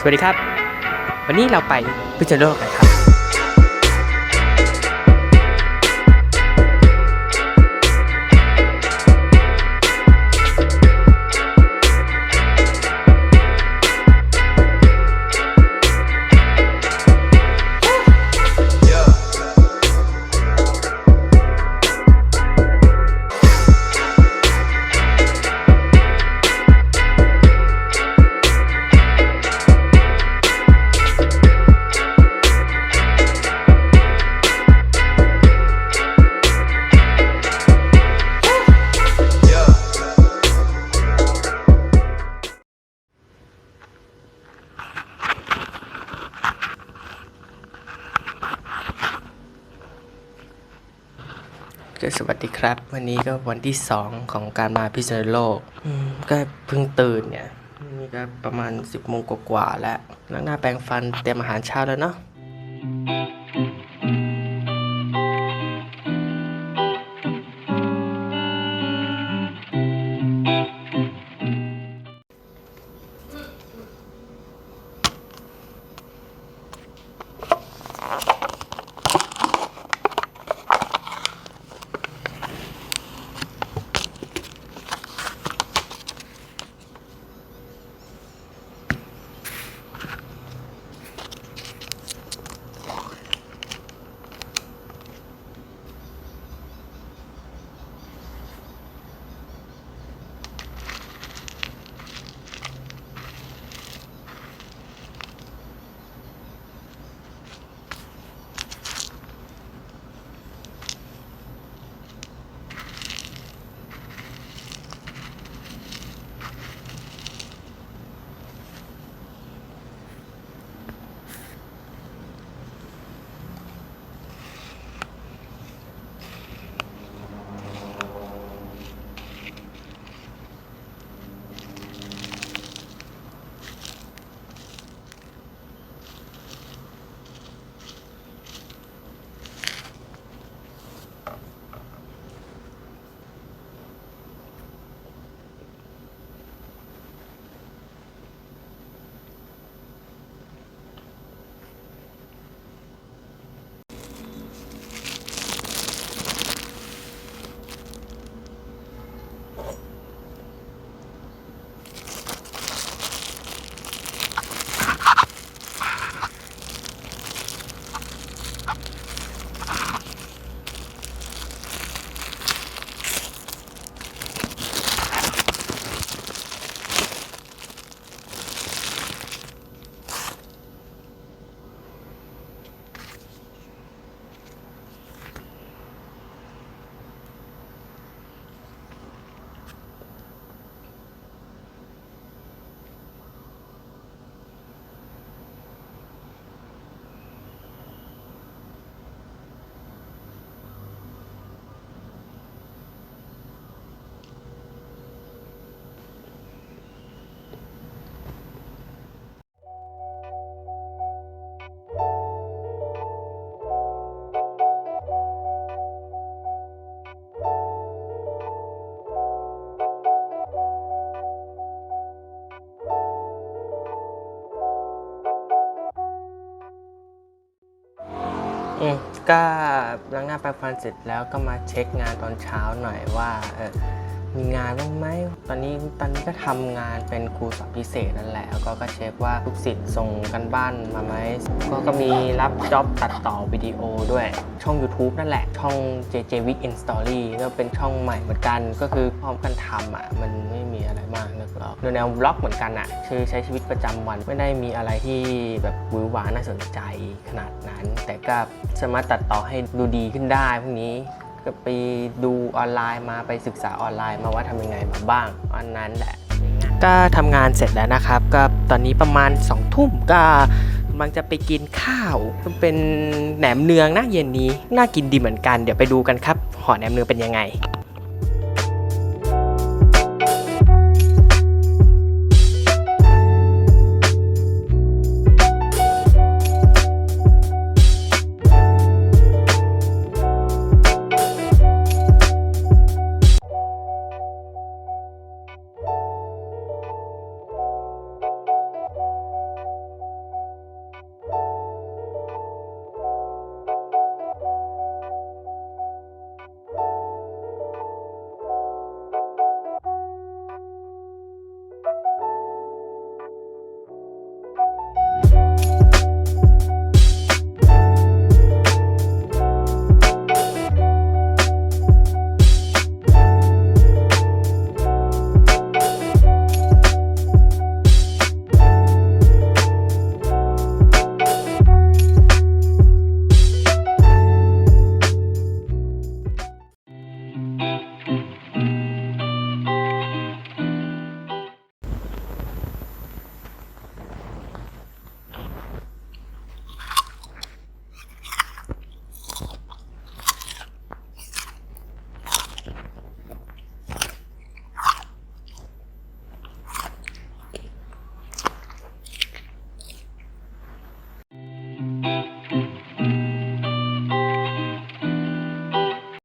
สวัสดีครับ วันนี้เราไปพิจารณาโลกกันครับ ก็สวัสดีครับ วันนี้ก็วันที่สองของการมาพิษณุโลกอืมก็เพิ่งตื่นเนี่ยนี่ก็ประมาณ10โมงกว่าๆแล้วล้างหน้าแปรงฟันเตรียมอาหารเช้าแล้วเนาะ ก็ล้างหน้าแปรงฟันเสร็จแล้วก็มาเช็คงานตอนเช้าหน่อยว่าเออมีงานบ้างไหมตอนนี้ตอนนี้ก็ทำงานเป็นครูสอนพิเศษนั่นแหละแล้วก็ก็เช็คว่าลูกศิษย์ส่งกันบ้านมาไหมก็ก็มีรับจ็อบตัดต่อวิดีโอด้วยช่อง YouTube นั่นแหละ ช่อง JJ Week in Story ก็เป็นช่องใหม่เหมือนกันก็คือพร้อมกันทำอะมันไม่ มีอะไรมากนักหรอกแนวบล็อกเหมือนกันอะคือใช้ชีวิตประจำวันไม่ได้มีอะไรที่แบบหวือหวาน่าสนใจขนาดนั้น แต่ก็สามารถตัดต่อให้ดูดีขึ้นได้พวกนี้ก็ไปดูออนไลน์มาไปศึกษาออนไลน์มาว่าทำยังไงมาบ้างอันนั้นแหละ ก็ทำงานเสร็จแล้วนะครับ ก็ตอนนี้ประมาณ2องทุ่มก็กำลังจะไปกินข้าวเป็นแหนมเนืองนะเย็นนี้ น่ากินดีเหมือนกัน เดี๋ยวไปดูกันครับห่อแหนมเนืองเป็นยังไง